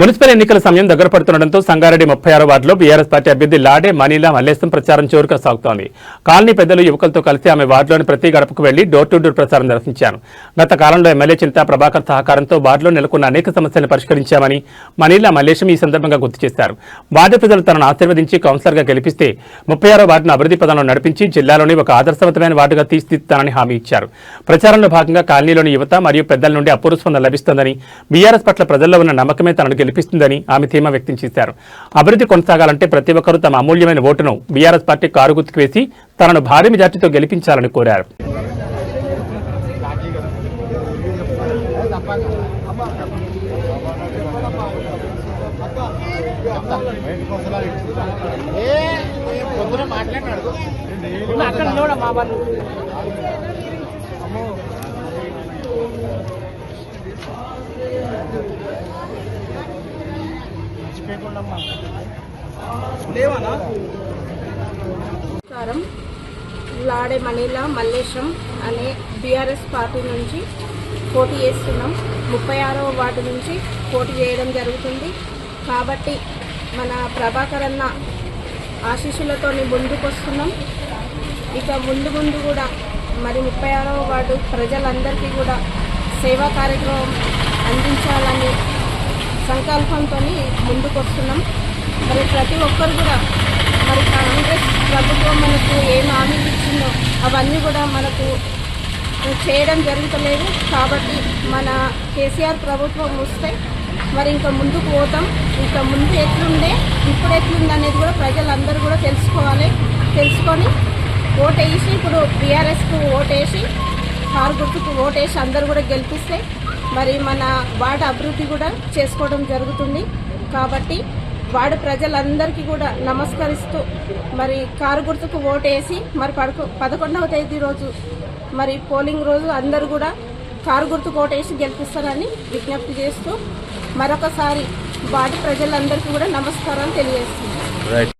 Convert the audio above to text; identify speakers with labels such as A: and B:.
A: Municipal ఎన్నికల సమయం దగ్గర పడుతుండటంతో సంగారెడ్డి ముప్పై ఆరో వార్డులో బీఆర్ఎస్ పార్టీ అభ్యర్థి లాడే మనీలా మల్లేశం ప్రచారం జోరుగా సాగుతోంది. కాలనీ పెద్దలు యువకులతో కలిసి ఆమె వార్డులోని ప్రతి గడపకు వెళ్ళి డోర్ టు డోర్ ప్రచారం నిర్వహించారు. గత కాలంలో ఎమ్మెల్యే చింతా ప్రభాకర్ సహకారంతో వార్డులో నెలకొన్న అనేక సమస్యలను పరిష్కరించామని మనీలా మల్లేశం ఈ సందర్భంగా గుర్తు చేశారు. వార్డు ప్రజలు తనను ఆశీర్వదించి కౌన్సిలర్గా గెలిపిస్తే ముప్పై ఆరో వార్డును అభివృద్ధి పదంలో నడిపించి జిల్లాలోని ఒక ఆదర్శవంతమైన వార్డుగా తీర్చిదిద్దుతానని హామీ ఇచ్చారు. ప్రచారంలో భాగంగా కాలనీలోని యువత మరియు పెద్దల నుండి అపూర్వ స్పందన లభిస్తోందని బీఆర్ఎస్ పట్ల ప్రజల్లో ఉన్న నమ్మకమే తనను గెలిపిస్తుందని ఆమె ధీమా వ్యక్తం చేశారు. అభివృద్ధి కొనసాగాలంటే ప్రతి ఒక్కరూ తమ అమూల్యమైన ఓటును బీఆర్ఎస్ పార్టీ కారు గుర్తుకు వేసి తనను భారీ మెజార్టీతో గెలిపించాలని కోరారు.
B: అక్కడ చూడ మా వాళ్ళు.
C: నమస్కారం. లాడే మనీలా మల్లేశం అనే బీఆర్ఎస్ పార్టీ నుంచి పోటీ చేస్తున్నాం. ముప్పై ఆరవ వార్డు నుంచి పోటీ చేయడం జరుగుతుంది. కాబట్టి మన ప్రభాకర్ అన్న ఆశీస్సులతో ముందుకు వస్తున్నాం ఇక ముందు ముందు కూడా మరి ముప్పై ఆరవ వార్డు ప్రజలందరికీ కూడా సేవా కార్యక్రమం అందించాలని సంకల్పంతో ముందుకు వస్తున్నాం మరి ప్రతి ఒక్కరు కూడా మరి కాంగ్రెస్ ప్రభుత్వం మనకు ఏం హామీలు ఇచ్చిందో అవన్నీ కూడా మనకు చేయడం జరుగుతలేదు. కాబట్టి మన కేసీఆర్ ప్రభుత్వం వస్తే మరి ఇంకా ముందుకు పోతాం. ఇంకా ముందు ఎట్లుండే ఇప్పుడు ఎట్లుంది అనేది కూడా ప్రజలందరూ కూడా తెలుసుకోవాలి. తెలుసుకొని ఓటేసి ఇప్పుడు బీఆర్ఎస్కు ఓటేసి కారు గుర్తుకు ఓటేసి అందరు కూడా గెలిపిస్తే మరి మన వార్డు అభివృద్ధి కూడా చేసుకోవడం జరుగుతుంది. కాబట్టి వార్డు ప్రజలందరికీ కూడా నమస్కరిస్తూ మరి కారు గుర్తుకు ఓటేసి మరి పదకొ పదకొండవ తేదీ రోజు మరి పోలింగ్ రోజు అందరూ కూడా కారు గుర్తుకు ఓటేసి గెలిపిస్తారని విజ్ఞప్తి చేస్తూ మరొకసారి వార్డు ప్రజలందరికీ కూడా నమస్కారం తెలియజేస్తుంది